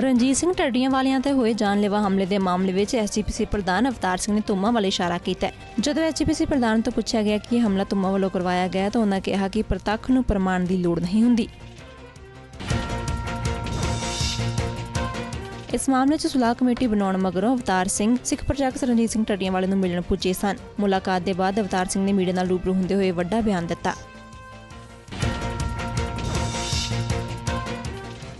ਰਣਜੀਤ ਸਿੰਘ ਢੱਡੀਆਂ ਵਾਲਿਆਂ ਤੇ ਹੋਏ ਜਾਨਲੇਵਾ ਹਮਲੇ ਦੇ ਮਾਮਲੇ ਵਿੱਚ ਐਸਜੀਪੀਸੀ ਪ੍ਰਧਾਨ ਅਵਤਾਰ ਸਿੰਘ ਨੇ ਤੁਮਾ ਵੱਲ ਇਸ਼ਾਰਾ ਕੀਤਾ ਜਦੋਂ ਐਸਜੀਪੀਸੀ ਪ੍ਰਧਾਨ ਤੋਂ ਪੁੱਛਿਆ ਗਿਆ ਕਿ ਇਹ ਹਮਲਾ ਤੁਮਾ ਵੱਲੋਂ ਕਰਵਾਇਆ ਗਿਆ ਤਾਂ ਉਹਨਾਂ ਕਿਹਾ ਕਿ ਪ੍ਰਤੱਖ ਨੂੰ ਪ੍ਰਮਾਣ ਦੀ ਲੋੜ ਨਹੀਂ ਹੁੰਦੀ। ਇਸ ਮਾਮਲੇ 'ਚ ਸੁਲਾਹ ਕਮੇਟੀ ਬਣਾਉਣ ਮਗਰੋਂ ਅਵਤਾਰ ਸਿੰਘ, ਸਿੱਖ ਪ੍ਰਚਾਰਕ ਰਣਜੀਤ ਸਿੰਘ ਟੱਡੀਆਂ ਵਾਲੇ ਨੂੰ ਮਿਲਣ ਪੁੱਜੇ ਸਨ। ਮੁਲਾਕਾਤ ਦੇ ਬਾਅਦ ਅਵਤਾਰ ਸਿੰਘ ਨੇ ਮੀਡੀਆ ਨਾਲ ਰੂਬਰੂ ਹੁੰਦੇ ਹੋਏ ਵੱਡਾ ਬਿਆਨ ਦਿੱਤਾ।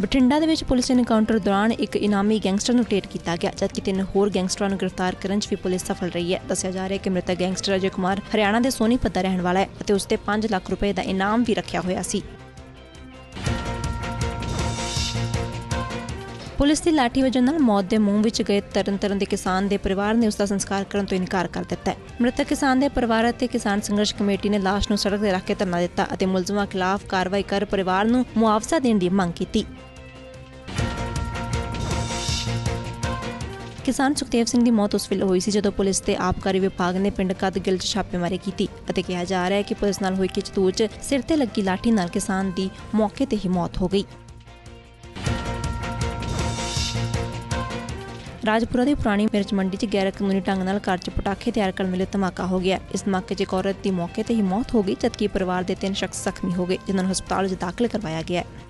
ਬਠਿੰਡਾ ਦੇ ਵਿੱਚ ਪੁਲਿਸ ਇਨਕਾਊਂਟਰ ਦੌਰਾਨ ਇੱਕ ਇਨਾਮੀ ਗੈਂਗਸਟਰ ਨੂੰ ਟੇਟ ਕੀਤਾ ਗਿਆ, ਜਦਕਿ ਤਿੰਨ ਹੋਰ ਗੈਂਗਸਟਰਾਂ ਨੂੰ ਗ੍ਰਿਫਤਾਰ ਕਰਨ 'ਚ ਵੀ ਪੁਲਿਸ ਸਫਲ ਰਹੀ ਹੈ। ਦੱਸਿਆ ਜਾ ਰਿਹਾ ਹੈ ਕਿ ਮ੍ਰਿਤਕ ਗੈਂਗਸਟਰ ਅਜੇ ਕੁਮਾਰ ਹਰਿਆਣਾ ਦੇ ਸੋਨੀਪਤ ਦਾ ਰਹਿਣ ਵਾਲਾ ਹੈ ਅਤੇ ਉਸ ਤੇ 5 ਲੱਖ ਰੁਪਏ ਦਾ ਇਨਾਮ ਵੀ ਰੱਖਿਆ ਹੋਇਆ ਸੀ। ਪੁਲਿਸ ਦੀ ਲਾਠੀ ਵਜਣ ਨਾਲ ਮੌਤ ਦੇ ਮੂੰਹ ਵਿੱਚ ਗਏ ਤਰਨਤਾਰਨ ਦੇ ਕਿਸਾਨ ਦੇ ਪਰਿਵਾਰ ਨੇ ਉਸ ਦਾ ਸੰਸਕਾਰ ਕਰਨ ਤੋਂ ਇਨਕਾਰ ਕਰ ਦਿੱਤਾ ਹੈ। ਮ੍ਰਿਤਕ ਕਿਸਾਨ ਦੇ ਪਰਿਵਾਰ ਅਤੇ ਕਿਸਾਨ ਸੰਘਰਸ਼ ਕਮੇਟੀ ਨੇ ਲਾਸ਼ ਨੂੰ ਸੜਕ ਤੇ ਰੱਖ ਕੇ ਧਰਨਾ ਦਿੱਤਾ ਅਤੇ ਮੁਲਜ਼ਮਾਂ ਖਿਲਾਫ ਕਾਰਵਾਈ ਕਰ ਪਰਿਵਾਰ ਨੂੰ ਮੁਆਵਜ਼ਾ ਦੇਣ ਦੀ ਮੰਗ ਕੀਤੀ। ਕਿਸਾਨ ਸੁਖਦੇਵ ਸਿੰਘ ਦੀ ਮੌਤ ਉਸ ਵੇਲੇ ਹੋਈ ਸੀ ਜਦੋਂ ਪੁਲਿਸ ਤੇ ਆਬਕਾਰੀ ਵਿਭਾਗ ਨੇ ਪਿੰਡ ਕਦਗਿਲ 'ਚ ਛਾਪੇਮਾਰੀ ਕੀਤੀ ਅਤੇ ਕਿਹਾ ਜਾ ਰਿਹਾ ਹੈ ਕਿ ਪੁਲਿਸ ਨਾਲ ਹੋਈ ਖਿੱਚਤੂ 'ਚ ਸਿਰ ਤੇ ਲੱਗੀ ਲਾਠੀ ਨਾਲ ਕਿਸਾਨ ਦੀ ਮੌਕੇ ਤੇ ਹੀ ਮੌਤ ਹੋ ਗਈ। ਰਾਜਪੁਰਾ ਦੀ ਪੁਰਾਣੀ ਮਿਰਚ ਮੰਡੀ 'ਚ ਗੈਰ ਕਾਨੂੰਨੀ ਢੰਗ ਨਾਲ ਘਰ 'ਚ ਪਟਾਕੇ ਤਿਆਰ ਕਰਨ ਵੇਲੇ ਧਮਾਕਾ ਹੋ ਗਿਆ। ਇਸ ਧਮਾਕੇ 'ਚ ਇੱਕ ਔਰਤ ਦੀ ਮੌਕੇ ਤੇ ਹੀ ਮੌਤ ਹੋ ਗਈ, ਜਦਕਿ ਪਰਿਵਾਰ ਦੇ ਤਿੰਨ ਸ਼ਖਸ ਜ਼ਖਮੀ ਹੋ ਗਏ, ਜਿਨ੍ਹਾਂ ਨੂੰ ਹਸਪਤਾਲ 'ਚ ਦਾਖਲ ਕਰਵਾਇਆ ਗਿਆ ਹੈ।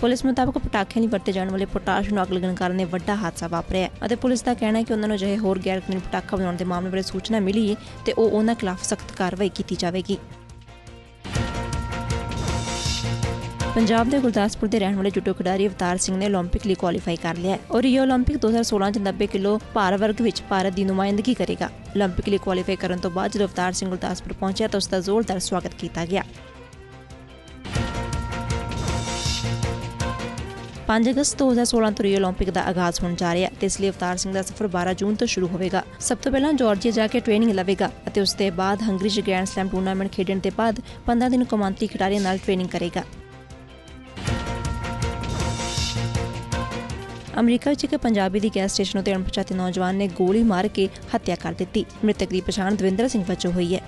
ਪੁਲਿਸ ਮੁਤਾਬਕ ਪਟਾਕਿਆਂ ਲਈ ਵਰਤੇ ਜਾਣ ਵਾਲੇ ਪੋਟਾਸ਼ ਨੂੰ ਅੱਗ ਲੱਗਣ ਕਾਰਨ ਇਹ ਵੱਡਾ ਹਾਦਸਾ ਵਾਪਰਿਆ ਹੈ ਅਤੇ ਪੁਲਿਸ ਦਾ ਕਹਿਣਾ ਹੈ ਕਿ ਉਹਨਾਂ ਨੂੰ ਅਜਿਹੇ ਹੋਰ ਗੈਰ ਕਾਨੂੰਨੀ ਪਟਾਕਾ ਬਣਾਉਣ ਦੇ ਮਾਮਲੇ ਬਾਰੇ ਸੂਚਨਾ ਮਿਲੀ ਹੈ ਤੇ ਉਹ ਉਹਨਾਂ ਖਿਲਾਫ ਸਖਤ ਕਾਰਵਾਈ ਕੀਤੀ ਜਾਵੇਗੀ ਪੰਜਾਬ ਦੇ ਗੁਰਦਾਸਪੁਰ ਦੇ ਰਹਿਣ ਵਾਲੇ ਜੁਡੋ ਖਿਡਾਰੀ ਅਵਤਾਰ ਸਿੰਘ ਨੇ 올림픽 ਲਈ ਕੁਆਲੀਫਾਈ ਕਰ ਲਿਆ ਹੈ ਔਰ ਰਿਓ 올림픽 2016 ਚ 90 ਕਿਲੋ ਭਾਰ ਵਰਗ ਵਿੱਚ ਭਾਰਤ ਦੀ ਨੁਮਾਇੰਦਗੀ ਕਰੇਗਾ 올림픽 ਲਈ ਕੁਆਲੀਫਾਈ ਕਰਨ ਤੋਂ ਬਾਅਦ ਜਦੋਂ ਅਵਤਾਰ ਸਿੰਘ ਗੁਰਦਾਸਪੁਰ ਪਹੁੰਚਿਆ ਤਾਂ ਉਸ ਦਾ ਜ਼ੋਰਦਾਰ ਸਵਾਗਤ ਕੀਤਾ ਗਿਆ 5 ਅਗਸਤ 2016 ਤੋਂ ਰਿਓ 올림픽 ਦਾ ਆਗਾਜ਼ ਹੋਣ ਜਾ ਰਿਹਾ ਹੈ ਤੇ ਇਸ ਲਈ ਅਵਤਾਰ ਸਿੰਘ ਦਾ ਸਫ਼ਰ 12 ਜੂਨ ਤੋਂ ਸ਼ੁਰੂ ਹੋਵੇਗਾ ਸਭ ਤੋਂ ਪਹਿਲਾਂ ਜਾਰਜੀਆ ਜਾ ਕੇ ਟ੍ਰੇਨਿੰਗ ਲਵੇਗਾ ਅਤੇ ਉਸ ਦੇ ਬਾਅਦ ਹੰਗਰੀ 'ਚ ਗ੍ਰੈਂਡ ਸਲੈਮ ਟੂਰਨਾਮੈਂਟ ਖੇਡਣ ਦੇ ਬਾਅਦ 15 ਦਿਨ ਕੌਮਾਂਤਰੀ ਖਿਡਾਰੀਆਂ ਨਾਲ ਟ੍ਰੇਨਿੰਗ ਕਰੇਗਾ ਅਮਰੀਕਾ ਵਿੱਚ ਇੱਕ ਪੰਜਾਬੀ ਦੀ ਗੈਸ ਸਟੇਸ਼ਨ ਉਤੇ ਅਣਪਛਾਤੇ ਨੌਜਵਾਨ ਨੇ ਗੋਲੀ ਮਾਰ ਕੇ ਹੱਤਿਆ ਕਰ ਦਿੱਤੀ ਮ੍ਰਿਤਕ ਦੀ ਪਛਾਣ ਦਵਿੰਦਰ ਸਿੰਘ ਵਜੋਂ ਹੋਈ ਹੈ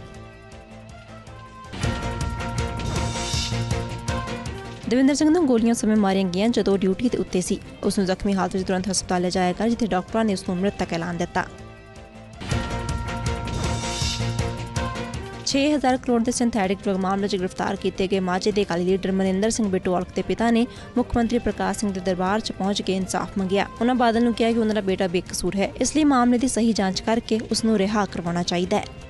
ਦਵਿੰਦਰ ਸਿੰਘ ਨੂੰ ਗੋਲੀਆਂ ਸਮੇਂ ਮਾਰੀਆਂ ਗਈਆਂ ਜਦੋਂ ਡਿਊਟੀ ਤੇ ਉੱਤੇ ਸੀ। ਉਸ ਨੂੰ ਜ਼ਖਮੀ ਹਾਲਤ ਵਿੱਚ ਤੁਰੰਤ ਹਸਪਤਾਲ ਲਿਜਾਇਆ ਗਿਆ, ਜਿੱਥੇ ਡਾਕਟਰਾਂ ਨੇ ਉਸ ਨੂੰ ਮ੍ਰਿਤਕ ਐਲਾਨ ਦਿੱਤਾ। 6000 ਕਰੋੜ ਦੇ ਸਿੰਥੈਟਿਕ ਡਰਗ ਮਾਮਲੇ 'ਚ ਗ੍ਰਿਫਤਾਰ ਕੀਤੇ ਗਏ ਮਾਝੇ ਦੇ ਅਕਾਲੀ ਲੀਡਰ ਮਨਿੰਦਰ ਸਿੰਘ ਬਿਟੋਲਕ ਦੇ ਪਿਤਾ ਨੇ ਮੁੱਖ ਮੰਤਰੀ ਪ੍ਰਕਾਸ਼ ਸਿੰਘ ਦੇ ਦਰਬਾਰ 'ਚ ਪਹੁੰਚ ਕੇ ਇਨਸਾਫ ਮੰਗਿਆ। ਉਹਨਾਂ ਬਾਦਲ ਨੂੰ ਕਿਹਾ ਕਿ ਉਹਨਾਂ ਦਾ ਬੇਟਾ ਬੇਕਸੂਰ ਹੈ, ਇਸ ਲਈ ਮਾਮਲੇ ਦੀ ਸਹੀ ਜਾਂਚ ਕਰਕੇ ਉਸ ਨੂੰ ਰਿਹਾ ਕਰਵਾਉਣਾ ਚਾਹੀਦਾ ਹੈ।